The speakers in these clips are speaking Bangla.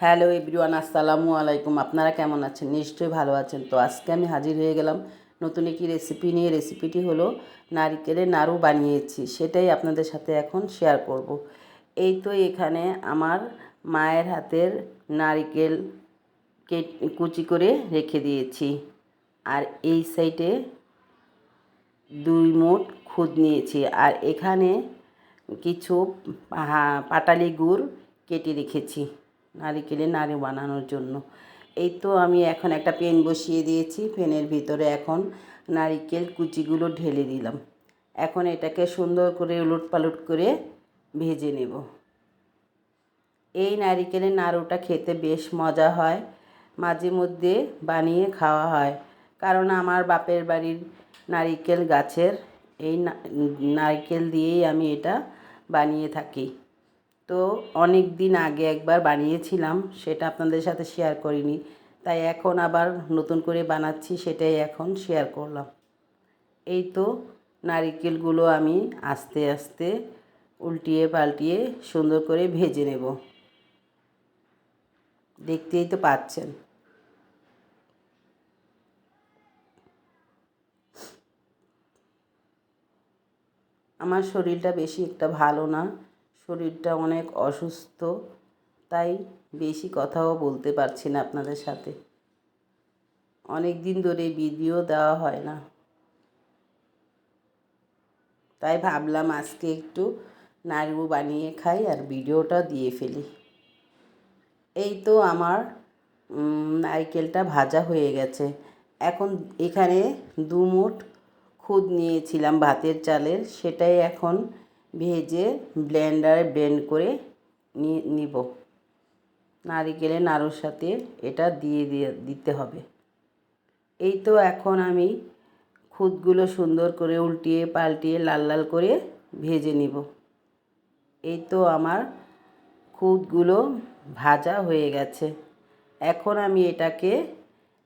হ্যালো এভরিওয়ান, আসসালামু আলাইকুম। আপনারা কেমন আছেন? নিশ্চয়ই ভালো আছেন। তো আজকে আমি হাজির হয়ে গেলাম নতুন একটি রেসিপি নিয়ে। রেসিপিটি হলো নারিকেলের নাড়ু বানিয়েছি, সেটাই আপনাদের সাথে এখন শেয়ার করব। এই তো এখানে আমার মায়ের হাতের নারিকেল কুচি করে রেখে দিয়েছি। আর এই সাইডে দুই মুঠ খুদ নিয়েছি। আর এখানে কিছু পাটালি গুড় কেটে রেখেছি। নারিকেলের নাড়ু বানানোর জন্য। এই তো আমি এখন একটা পেন বসিয়ে দিয়েছি। পেনের ভিতরে এখন নারিকেল কুচিগুলো ঢেলে দিলাম। এখন এটাকে সুন্দর করে উলট পালট করে ভেজে নেব। এই নারিকেলের নাড়ুটা খেতে বেশ মজা হয়। মাঝে মধ্যে বানিয়ে খাওয়া হয়। কারণ আমার বাপের বাড়ির নারিকেল গাছের এই নারকেল দিয়েই আমি এটা বানিয়ে থাকি। তো অনেক দিন আগে একবার বানিয়েছিলাম, সেটা আপনাদের সাথে শেয়ার করিনি। তাই এখন আবার নতুন করে বানাচ্ছি, সেটাই এখন শেয়ার করলাম। এই তো নারিকেলগুলো আমি আস্তে আস্তে উল্টিয়ে পাল্টিয়ে সুন্দর করে ভেজে নেব। দেখতেই তো পাচ্ছেন। আমার শরীরটা বেশি একটা ভালো না। শরীরটা অনেক অসুস্থ, তাই বেশি কথাও বলতে পারছি না আপনাদের সাথে। অনেক দিন ধরে ভিডিও দেওয়া হয় না। তাই ভাবলাম আজকে একটু নাড়ু বানিয়ে খাই আর ভিডিওটা দিয়ে ফেলি। এই তো আমার নারকেলটা ভাজা হয়ে গেছে। এখন এখানে দু মুঠ খুদ নিয়েছিলাম ভাতের চালের, সেটাই এখন ভেজে ব্লেন্ডারে ব্লেন্ড করে নিব। নারিকেলের নাড়ুর সাথে এটা দিয়ে দিয়ে দিতে হবে। এই তো এখন আমি খুদগুলো সুন্দর করে উল্টিয়ে পাল্টিয়ে লাল লাল করে ভেজে নিব। এই তো আমার খুদগুলো ভাজা হয়ে গেছে। এখন আমি এটাকে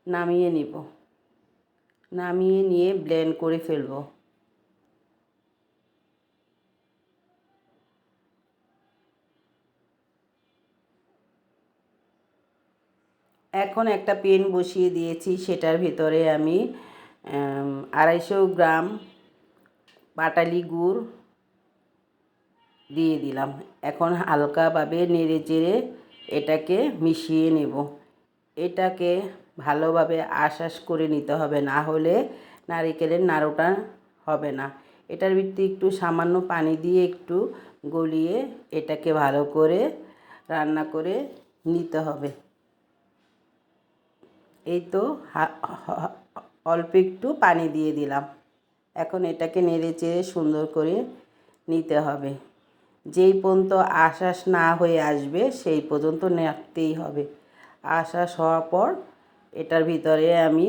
নামিয়ে নিব। নামিয়ে নিয়ে ব্লেন্ড করে ফেলব। এখন একটা পেন বসিয়ে দিয়েছি, সেটার ভিতরে আমি আড়াইশো গ্রাম পাটালি গুড় দিয়ে দিলাম। এখন হালকাভাবে নেড়ে চেড়ে এটাকে মিশিয়ে নেব। এটাকে ভালোভাবে আশ্বাস করে নিতে হবে, না হলে নারিকেলের নাড়ুটা হবে না। এটার ভিত্তি একটু সামান্য পানি দিয়ে একটু গলিয়ে এটাকে ভালো করে রান্না করে নিতে হবে। এই তো অল্প একটু পানি দিয়ে দিলাম। এখন এটাকে নেড়ে চেড়ে সুন্দর করে নিতে হবে। যেই পর্যন্ত আশ্বাস না হয়ে আসবে, সেই পর্যন্ত নাড়তেই হবে। আশ্বাস হওয়ার পর এটার ভিতরে আমি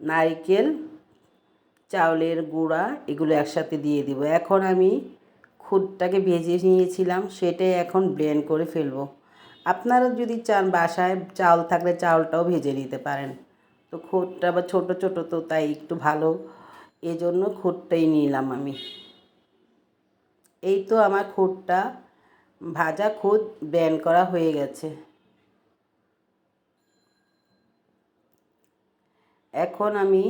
নারকেল, চাউলের গুঁড়া এগুলো একসাথে দিয়ে দিব। এখন আমি খুদটাকে ভেজে নিয়েছিলাম, সেটাই এখন ব্লেন্ড করে ফেলব। আপনারা যদি চান বাসায় চাউল থাকলে চাউলটাও ভেজে নিতে পারেন। তো খুদটা বা ছোটো ছোটো তো তাই একটু ভালো। এজন্য খুদটাই নিলাম আমি। এই তো আমার খুদটা ভাজা খুদ ব্যান করা হয়ে গেছে। এখন আমি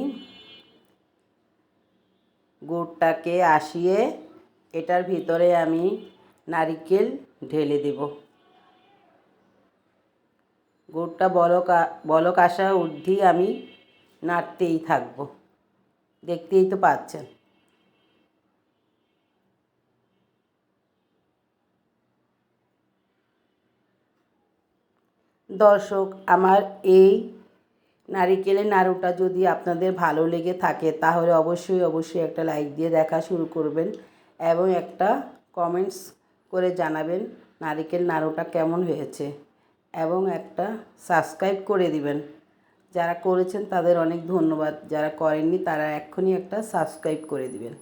গুড়টাকে আসিয়ে এটার ভিতরে আমি নারিকেল ঢেলে দেব। গুড়টা বলক বলক আসা অবধি আমি নাড়তেই থাকব। দেখতেই তো পাচ্ছেন। দর্শক, আমার এই নারিকেলের নাড়ুটা যদি আপনাদের ভালো লেগে থাকে, তাহলে অবশ্যই অবশ্যই একটা লাইক দিয়ে দেখা শুরু করবেন এবং একটা কমেন্টস করে জানাবেন নারিকেল নাড়ুটা কেমন হয়েছে। এবং একটা সাবস্ক্রাইব করে দিবেন। যারা করেছেন তাদের অনেক ধন্যবাদ। যারা করেননি তারা এক্ষুনি একটা সাবস্ক্রাইব করে দিবেন।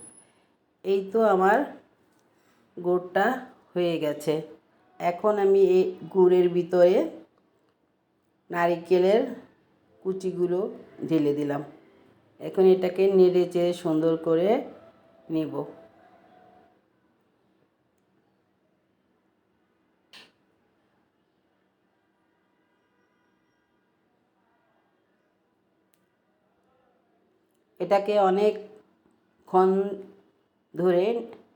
এই তো আমার গুড়টা হয়ে গেছে। এখন আমি এই গুড়ের ভিতরে নারিকেলের কুচিগুলো ঢেলে দিলাম। এখন এটাকে নেড়ে চেড়ে সুন্দর করে নেব। এটাকে অনেকক্ষণ ধরে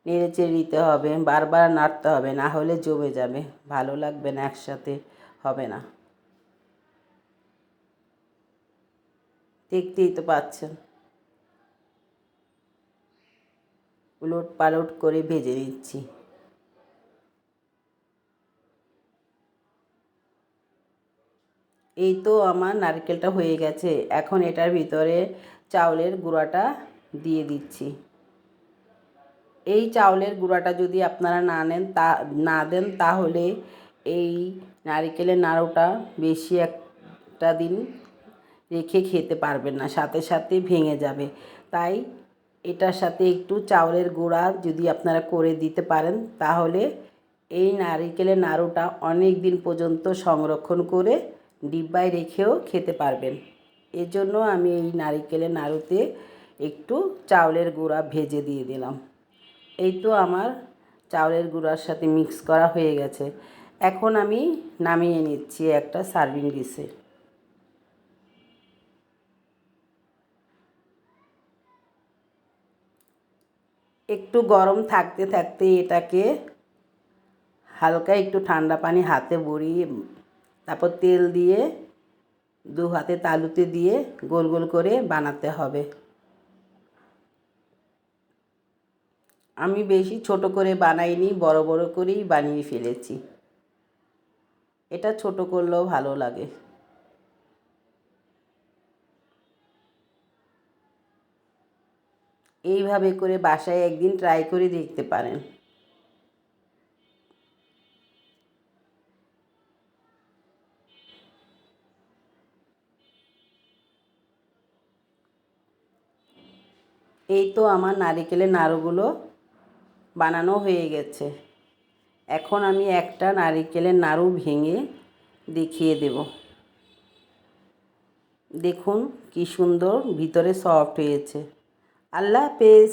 নেড়ে চেড়ে দিতে হবে, বারবার নাড়তে হবে, না হলে জমে যাবে। ভালো লাগবে না, একসাথে হবে না। দেখতেই তো পাচ্ছেন। উলট পালট করে ভেজে নিচ্ছি। এই তো আমার নারকেলটা হয়ে গেছে। এখন এটার ভিতরে চাউলের গুঁড়াটা দিয়ে দিচ্ছি। এই চাউলের গুঁড়াটা যদি আপনারা না নেন তা, না দেন তাহলে এই নারিকেলের নাড়ুটা বেশি একটা দিন রেখে খেতে পারবেন না, সাথে সাথে ভেঙে যাবে। তাই এটার সাথে একটু চাউলের গুঁড়া যদি আপনারা করে দিতে পারেন তাহলে এই নারিকেলের নাড়ুটা অনেক দিন পর্যন্ত সংরক্ষণ করে ডিব্বায় রেখেও খেতে পারবেন। এজন্য আমি এই নারিকেলের নাড়ুতে একটু চাউলের গুঁড়া ভেজে দিয়ে দিলাম। এই তো আমার চাউলের গুঁড়ার সাথে মিক্স করা হয়ে গেছে। এখন আমি নামিয়ে নিচ্ছি একটা সার্ভিং ডিশে। একটু গরম থাকতে থাকতে এটাকে হালকা একটু ঠান্ডা পানি হাতে বড়িয়ে তারপর তেল দিয়ে দু হাতে তালুতে দিয়ে গোল গোল করে বানাতে হবে। আমি বেশি ছোট করে বানাইনি, বড় বড় করেই বানিয়ে ফেলেছি। এটা ছোট করলেও ভালো লাগে। এইভাবে করে বাসায় একদিন ট্রাই করে দেখতে পারেন। এই তো আমার নারিকেলের নাড়ুগুলো বানানো হয়ে গেছে। এখন আমি একটা নারিকেলের নাড়ু ভেঙে দেখিয়ে দেব। দেখুন কি সুন্দর, ভিতরে সফট হয়েছে। আল্লাহ হাফেজ।